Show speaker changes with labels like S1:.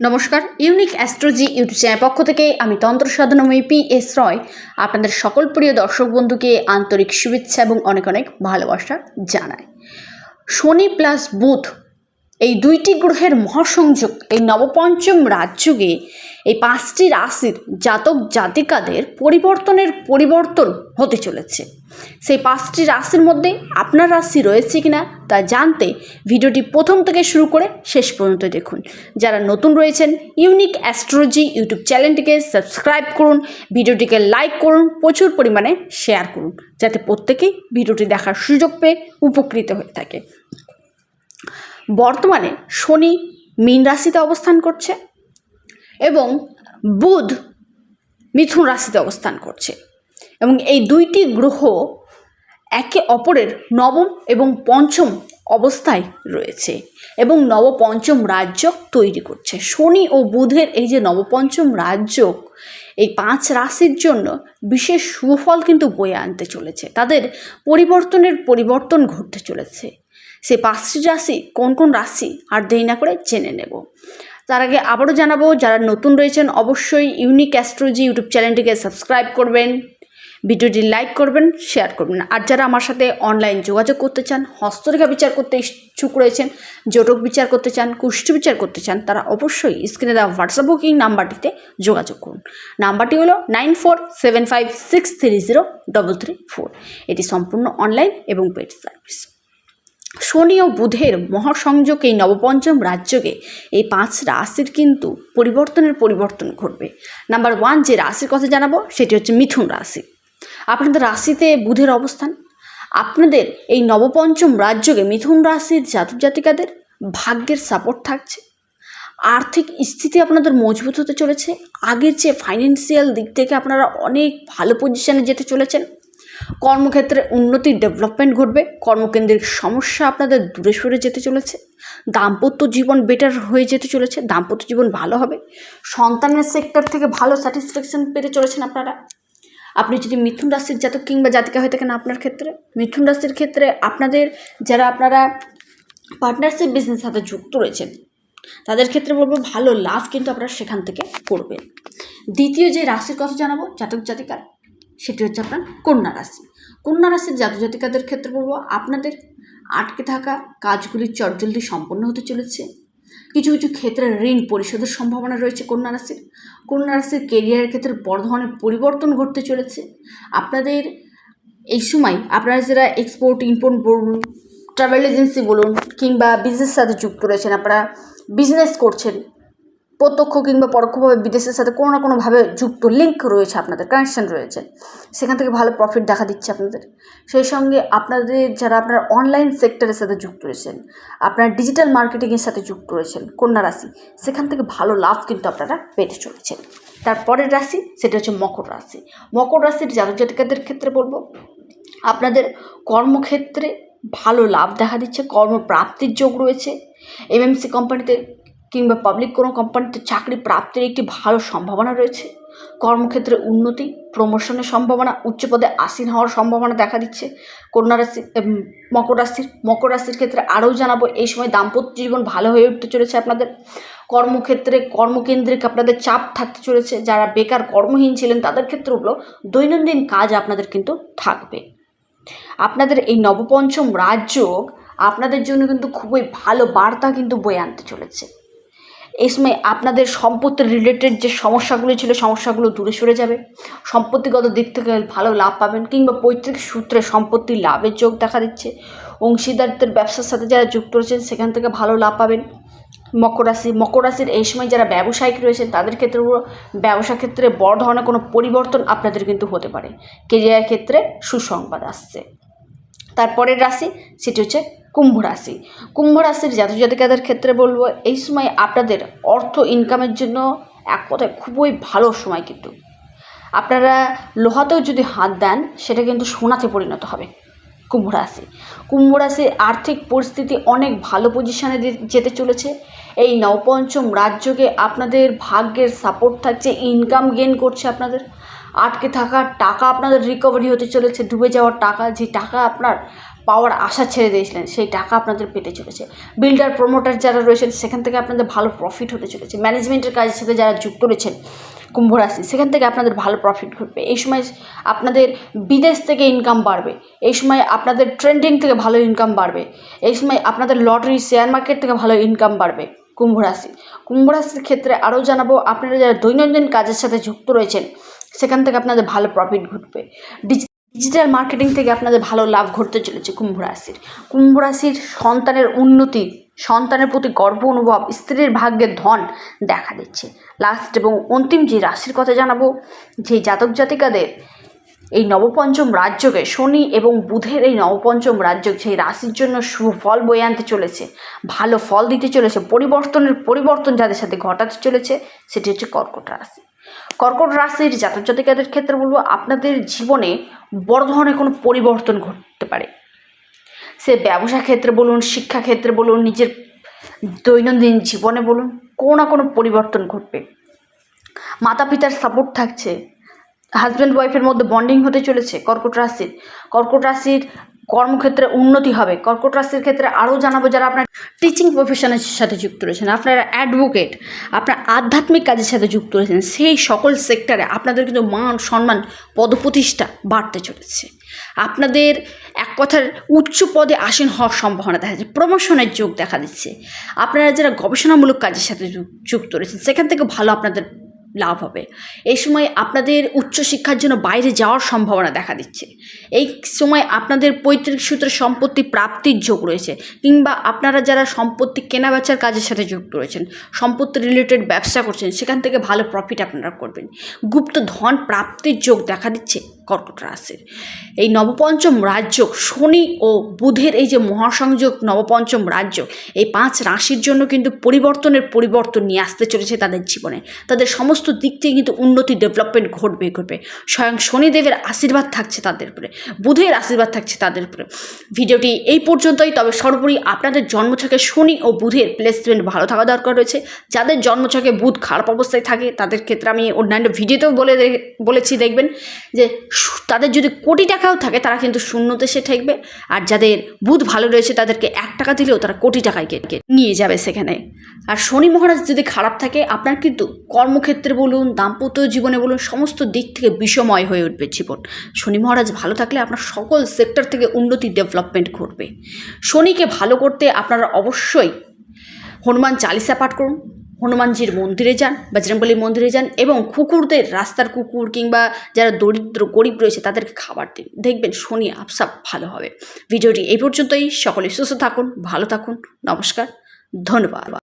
S1: নমস্কার unique astrology YouTube channel পক্ষ থেকে আমি তন্ত্র সাধনময়ী পি এস রয় আপনাদের সকল প্রিয় দর্শক বন্ধুকে আন্তরিক শুভেচ্ছা এবং অনেক অনেক ভালোবাসা জানাই। শনি প্লাস বুধ এই দুইটি গ্রহের মহাসংযোগ এই নবপঞ্চম রাজযোগে এই পাঁচটি রাশির জাতক জাতিকাদের পরিবর্তনের পরিবর্তন হতে চলেছে। সেই পাঁচটি রাশির মধ্যে আপনার রাশি রয়েছে কিনা তা জানতে ভিডিওটি প্রথম থেকে শুরু করে শেষ পর্যন্ত দেখুন। যারা নতুন রয়েছেন, ইউনিক অ্যাস্ট্রোলজি ইউটিউব চ্যানেলটিকে সাবস্ক্রাইব করুন, ভিডিওটিকে লাইক করুন, প্রচুর পরিমাণে শেয়ার করুন, যাতে প্রত্যেকেই ভিডিওটি দেখার সুযোগ পেয়ে উপকৃত হয়ে থাকে। বর্তমানে শনি মীন রাশিতে অবস্থান করছে এবং বুধ মিথুন রাশিতে অবস্থান করছে এবং এই দুইটি গ্রহ একে অপরের নবম এবং পঞ্চম অবস্থায় রয়েছে এবং নবপঞ্চম রাজ্য তৈরি করছে। শনি ও বুধের এই যে নবপঞ্চম রাজ্য, এই পাঁচ রাশির জন্য বিশেষ সুফল কিন্তু বয়ে আনতে চলেছে। তাদের পরিবর্তনের পরিবর্তন ঘটতে চলেছে। সে পাঁচটি রাশি কোন কোন রাশি আর দেরি না করে জেনে নেব। তার আগে আবারও জানাব, যারা নতুন রয়েছেন অবশ্যই ইউনিক অ্যাস্ট্রোলজি ইউটিউব চ্যানেলটিকে সাবস্ক্রাইব করবেন, ভিডিওটি লাইক করবেন, শেয়ার করবেন। আর যারা আমার সাথে অনলাইন যোগাযোগ করতে চান, হস্তরেখা বিচার করতে ইচ্ছুক রয়েছেন, জটক বিচার করতে চান কুষ্টি বিচার করতে চান, তারা অবশ্যই স্ক্রিনে দেওয়া হোয়াটসঅ্যাপ বুকিং নাম্বারটিতে যোগাযোগ করুন। নাম্বারটি হলো nine four seven five six three zero double three four এটি সম্পূর্ণ অনলাইন এবং পেড সার্ভিস শনি ও বুধের মহাসংযোগ এই নবপঞ্চম রাজ্যকে, এই পাঁচ রাশির কিন্তু পরিবর্তনের পরিবর্তন ঘটবে। নাম্বার ওয়ান যে রাশির কথা জানাব, সেটি হচ্ছে মিথুন রাশি। আপনাদের রাশিতে বুধের অবস্থান। আপনাদের এই নবপঞ্চম রাজ্যকে মিথুন রাশির জাতক জাতিকাদের ভাগ্যের সাপোর্ট থাকছে। আর্থিক স্থিতি আপনাদের মজবুত হতে চলেছে। আগের চেয়ে ফাইন্যান্সিয়াল দিক থেকে আপনারা অনেক ভালো পজিশানে যেতে চলেছেন। কর্মক্ষেত্রে উন্নতি ডেভেলপমেন্ট ঘটবে, কর্মকেন্দ্রিক সমস্যা আপনাদের দূরে সরে যেতে চলেছে, দাম্পত্য জীবন বেটার হয়ে যেতে চলেছে, দাম্পত্য জীবন ভালো হবে, সন্তানের সেক্টর থেকে ভালো স্যাটিসফ্যাকশন পেতে চলেছেন আপনারা। আপনি যদি মিথুন রাশির জাতক কিংবা জাতিকা হয়ে থাকেন আপনার ক্ষেত্রে, মিথুন রাশির ক্ষেত্রে আপনাদের যারা আপনারা পার্টনারশিপ বিজনেস সাথে যুক্ত রয়েছেন, তাদের ক্ষেত্রে বলব ভালো লাভ কিন্তু আপনারা সেখান থেকে করবেন। দ্বিতীয় যে রাশির কথা জানাব, জাতক জাতিকার সেটি হচ্ছে আপনার কন্যা রাশি। কন্যা রাশির জাতক জাতিকাদের ক্ষেত্রে বলব, আপনাদের আটকে থাকা কাজগুলি চটজলদি সম্পন্ন হতে চলেছে। কিছু কিছু ক্ষেত্রে ঋণ পরিশোধের সম্ভাবনা রয়েছে কন্যা রাশির। কন্যা রাশির কেরিয়ারের ক্ষেত্রে বড় ধরনের পরিবর্তন ঘটতে চলেছে। আপনাদের এই সময় আপনারা যারা এক্সপোর্ট ইম্পোর্ট বলুন ট্রাভেল এজেন্সি বলুন কিংবা বিজনেস সাথে যুক্ত রয়েছেন, আপনারা বিজনেস করছেন প্রত্যক্ষ কিংবা পরোক্ষভাবে বিদেশের সাথে কোনো না কোনোভাবে যুক্ত লিঙ্ক রয়েছে আপনাদের কানেকশন রয়েছে। সেখান থেকে ভালো প্রফিট দেখা দিচ্ছে আপনাদের। সেই সঙ্গে আপনাদের যারা আপনার অনলাইন সেক্টরের সাথে যুক্ত রয়েছেন, আপনার ডিজিটাল মার্কেটিংয়ের সাথে যুক্ত রয়েছেন, কন্যা রাশি, সেখান থেকে ভালো লাভ কিন্তু আপনারা পেতে চলেছেন। তারপরের রাশি সেটা হচ্ছে মকর রাশি। মকর রাশির জাতক জাতিকাদের ক্ষেত্রে বলব, আপনাদের কর্মক্ষেত্রে ভালো লাভ দেখা দিচ্ছে, কর্মপ্রাপ্তির যোগ রয়েছে। এমএমসি কোম্পানিতে কিংবা পাবলিক কোনো কোম্পানিতে চাকরি প্রাপ্তির একটি ভালো সম্ভাবনা রয়েছে। কর্মক্ষেত্রে উন্নতি প্রমোশনের সম্ভাবনা, উচ্চ পদে আসীন হওয়ার সম্ভাবনা দেখা দিচ্ছে। কন্যা রাশি মকর রাশির মকর রাশির ক্ষেত্রে আরও জানাব, এই সময় দাম্পত্য জীবন ভালো হয়ে উঠতে চলেছে আপনাদের। কর্মক্ষেত্রে কর্মকেন্দ্রিক আপনাদের চাপ থাকতে চলেছে। যারা বেকার কর্মহীন ছিলেন, তাদের ক্ষেত্রেগুলো দৈনন্দিন কাজ আপনাদের কিন্তু থাকবে। আপনাদের এই নবপঞ্চম রাজযোগ আপনাদের জন্য কিন্তু খুবই ভালো বার্তা কিন্তু বয়ে আনতে চলেছে। এই সময় আপনাদের সম্পত্তির রিলেটেড যে সমস্যাগুলো ছিল, সমস্যাগুলো দূরে সরে যাবে। সম্পত্তিগত দিক থেকে ভালো লাভ পাবেন কিংবা পৈতৃক সূত্রে সম্পত্তির লাভের যোগ দেখা দিচ্ছে। অংশীদারদের ব্যবসার সাথে যারা যুক্ত রয়েছেন, সেখান থেকে ভালো লাভ পাবেন। মকর রাশি, মকর রাশির এই সময় যারা ব্যবসায়িক রয়েছেন, তাদের ক্ষেত্রে ব্যবসা ক্ষেত্রে বড় ধরনের কোনো পরিবর্তন আপনাদের কিন্তু হতে পারে। কেরিয়ার ক্ষেত্রে সুসংবাদ আসছে। তারপরের রাশি, সেটি হচ্ছে কুম্ভ রাশি। কুম্ভ রাশির জাতক জাতিকাদের ক্ষেত্রে বলব, এই সময় আপনাদের অর্থ ইনকামের জন্য এক কথায় খুবই ভালো সময় কিন্তু। আপনারা লোহাতেও যদি হাত দেন, সেটা কিন্তু সোনাতে পরিণত হবে কুম্ভ রাশি। কুম্ভ রাশির আর্থিক পরিস্থিতি অনেক ভালো পজিশনে যেতে চলেছে। এই নবপঞ্চম রাজ্যকে আপনাদের ভাগ্যের সাপোর্ট থাকছে ইনকাম গেন করছে আপনাদের। আটকে থাকা টাকা আপনাদের রিকভারি হতে চলেছে, ডুবে যাওয়ার টাকা, যে টাকা আপনার পাওয়ার আশা ছেড়ে দিয়েছিলেন, সেই টাকা আপনাদের পেতে চলেছে। বিল্ডার প্রমোটার যারা রয়েছেন, সেখান থেকে আপনাদের ভালো প্রফিট হতে চলেছে। ম্যানেজমেন্টের কাজের সাথে যারা যুক্ত রয়েছেন, কুম্ভ রাশি, সেখান থেকে আপনাদের ভালো প্রফিট ঘটবে। এই সময় আপনাদের বিদেশ থেকে ইনকাম বাড়বে। এই সময় আপনাদের ট্রেন্ডিং থেকে ভালো ইনকাম বাড়বে। এই সময় আপনাদের লটারি শেয়ার মার্কেট থেকে ভালো ইনকাম বাড়বে কুম্ভ রাশি। কুম্ভ রাশির ক্ষেত্রে আরও জানাব, আপনারা যারা দৈনন্দিন কাজের সাথে যুক্ত রয়েছেন, সেখান থেকে আপনাদের ভালো প্রফিট ঘটবে। ডিজিটাল মার্কেটিং থেকে আপনাদের ভালো লাভ ঘটতে চলেছে কুম্ভ রাশির। কুম্ভ রাশির সন্তানের উন্নতি, সন্তানের প্রতি গর্ব অনুভব, স্ত্রীর ভাগ্যের ধন দেখা দিচ্ছে। লাস্ট এবং অন্তিম যে রাশির কথা জানাব, যে জাতক জাতিকাদের এই নবপঞ্চম রাজ্যকে শনি এবং বুধের এই নবপঞ্চম রাজ্য সেই রাশির জন্য সুফল বয়ে আনতে চলেছে। ভালো ফল দিতে চলেছে। পরিবর্তনের পরিবর্তন যাদের সাথে ঘটাতে চলেছে, সেটি হচ্ছে কর্কট রাশি। কর্কট রাশির জাতক জাতিকাদের ক্ষেত্রে বলব, আপনাদের জীবনে বড় ধরনের কোনো পরিবর্তন ঘটতে পারে। সে ব্যবসা ক্ষেত্রে বলুন, শিক্ষা ক্ষেত্রে বলুন, নিজের দৈনন্দিন জীবনে বলুন, কোনো না কোনো পরিবর্তন ঘটবে। মাতা পিতার সাপোর্ট থাকছে হাজব্যান্ড ওয়াইফের মধ্যে বন্ডিং হতে চলেছে কর্কট রাশির। কর্কট রাশির কর্মক্ষেত্রে উন্নতি হবে। কর্কট রাশির ক্ষেত্রে আরও জানাব যারা আপনার টিচিং প্রফেশনের সাথে যুক্ত রয়েছেন, আপনারা অ্যাডভোকেট আপনার আধ্যাত্মিক কাজের সাথে যুক্ত রয়েছেন, সেই সকল সেক্টরে আপনাদের কিন্তু মান, সম্মান, পদপ্রতিষ্ঠা বাড়তে চলেছে। আপনাদের এক কথার উচ্চ পদে আসীন হওয়ার সম্ভাবনা দেখা যাচ্ছে প্রমোশনের যোগ দেখা দিচ্ছে। আপনারা যারা গবেষণামূলক কাজের সাথে যুক্ত রয়েছেন, সেখান থেকে ভালো আপনাদের লাভ হবে। এই সময় আপনাদের উচ্চশিক্ষার জন্য বাইরে যাওয়ার সম্ভাবনা দেখা দিচ্ছে। এই সময় আপনাদের পৈতৃক সূত্রে সম্পত্তি প্রাপ্তির যোগ রয়েছে কিংবা আপনারা যারা সম্পত্তি কেনা বেচার কাজের সাথে যুক্ত রয়েছেন, সম্পত্তি রিলেটেড ব্যবসা করছেন, সেখান থেকে ভালো প্রফিট আপনারা করবেন। গুপ্ত ধন প্রাপ্তির যোগ দেখা দিচ্ছে। কর্কট রাশির এই নবপঞ্চম রাজ্য শনি ও বুধের এই যে মহাসংযোগ নবপঞ্চম রাজ্য এই পাঁচ রাশির জন্য কিন্তু পরিবর্তনের পরিবর্তন নিয়ে আসতে চলেছে তাদের জীবনে। তাদের সমস্ত দিক থেকে কিন্তু উন্নতি ডেভেলপমেন্ট ঘটবে ঘটবে। স্বয়ং শনিদেবের আশীর্বাদ থাকছে তাদের উপরে, বুধের আশীর্বাদ থাকছে তাদের উপরে। ভিডিওটি এই পর্যন্তই, তবে সর্বোপরি আপনাদের জন্মছকে শনি ও বুধের প্লেসমেন্ট ভালো থাকা দরকার রয়েছে। যাদের জন্মছকে বুধ খারাপ অবস্থায় থাকে, তাদের ক্ষেত্রে আমি অন্যান্য ভিডিওতেও বলে বলেছি, দেখবেন যে তাদের যদি কোটি টাকাও থাকে, তারা কিন্তু শূন্যতে সে ঠেকবে। আর যাদের বুধ ভালো রয়েছে, তাদেরকে এক টাকা দিলেও তারা কোটি টাকায় কেটে নিয়ে যাবে সেখানে। আর শনি মহারাজ যদি খারাপ থাকে, আপনার কিন্তু কর্মক্ষেত্রে বলুন, দাম্পত্য জীবনে বলুন, সমস্ত দিক থেকে বিষময় হয়ে উঠবে জীবন। শনি মহারাজ ভালো থাকলে আপনার সকল সেক্টর থেকে উন্নতি ডেভেলপমেন্ট ঘটবে। শনিকে ভালো করতে আপনারা অবশ্যই হনুমান চালিসা পাঠ করুন। হনুমানজির মন্দিরে যান বজরঙ্গলীর মন্দিরে যান এবং কুকুরদের, রাস্তার কুকুর কিংবা যারা দরিদ্র, গরিব রয়েছে তাদেরকে খাবার দিন। দেখবেন শনি আপসাপ ভালো হবে। ভিডিওটি এই পর্যন্তই। সকলে সুস্থ থাকুন, ভালো থাকুন। নমস্কার। ধন্যবাদ।